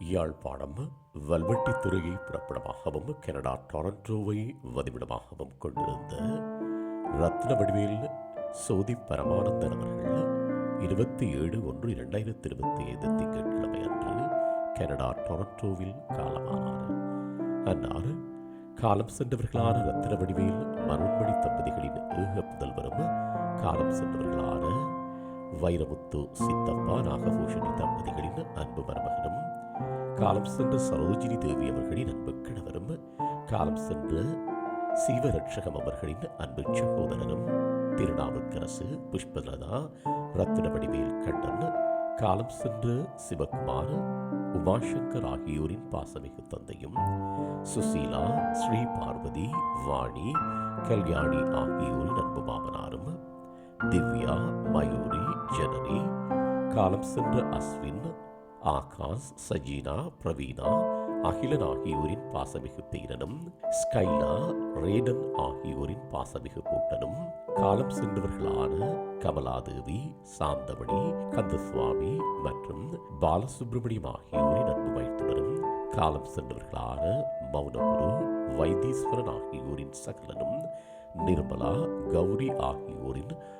Yazhpanam வல்வெட்டித்துறையை புறப்படமாகவும் Canada டொரண்டோவை வதிவிடமாகவும் கொண்டிருந்த ரத்ன வடிவேல் சோதி பரமானந்தன் அவர்கள் இருபத்தி ஏழு ஒன்று இரண்டாயிரத்தி இருபத்தி ஐந்து திங்கட்கிழமை அன்று கனடா டொரண்டோவில் காலமானார். அன்னார் காலம் சென்றவர்களான ரத்ன வடிவேல் மருண்மணி தம்பதிகளின் ஏக புதல்வரும் காலம் சென்றவர்களான வைரமுத்து சித்தப்பா நாகபூஷணி தம்பதிகளின் அன்பு மருமகனும் காலம் சென்ற சரோஜினி தேவி அவர்களின் அன்பு கணவரும் காலம் சென்ற சீவரட்சகம் அவர்களின் அன்பு சகோதரனும் திருநாவுக்கரசு புஷ்பலதா ரத்தின வடிவேல் கண்ணன் காலம் சென்ற சிவகுமார் உமாசங்கர் ஆகியோரின் பாசமிகு தந்தையும் சுசீலா ஸ்ரீ பார்வதி வாணி கல்யாணி ஆகியோரின் அன்பு மாமனாரும் திவ்யா மயூரி ஜனனி காலம் சென்ற அஸ்வின் ஆகாஷ் சஜீனா பிரவீனா அகிலன் ஆகியோரின் பாசமிகு தீரனும் ஸ்கைலா ரேடன் ஆகியோரின் பாசமிகு கூட்டனும் காலம் சென்றவர்களான கமலாதேவி சாந்தமணி கந்தசுவாமி மற்றும் பாலசுப்ரமணியம் ஆகியோரின் அன்பு மைத்துனரும் காலம் சென்றவர்களான மௌனகுரு வைத்தீஸ்வரன் ஆகியோரின் சகலனும் நிர்மலா கௌரி ஆகியோரின்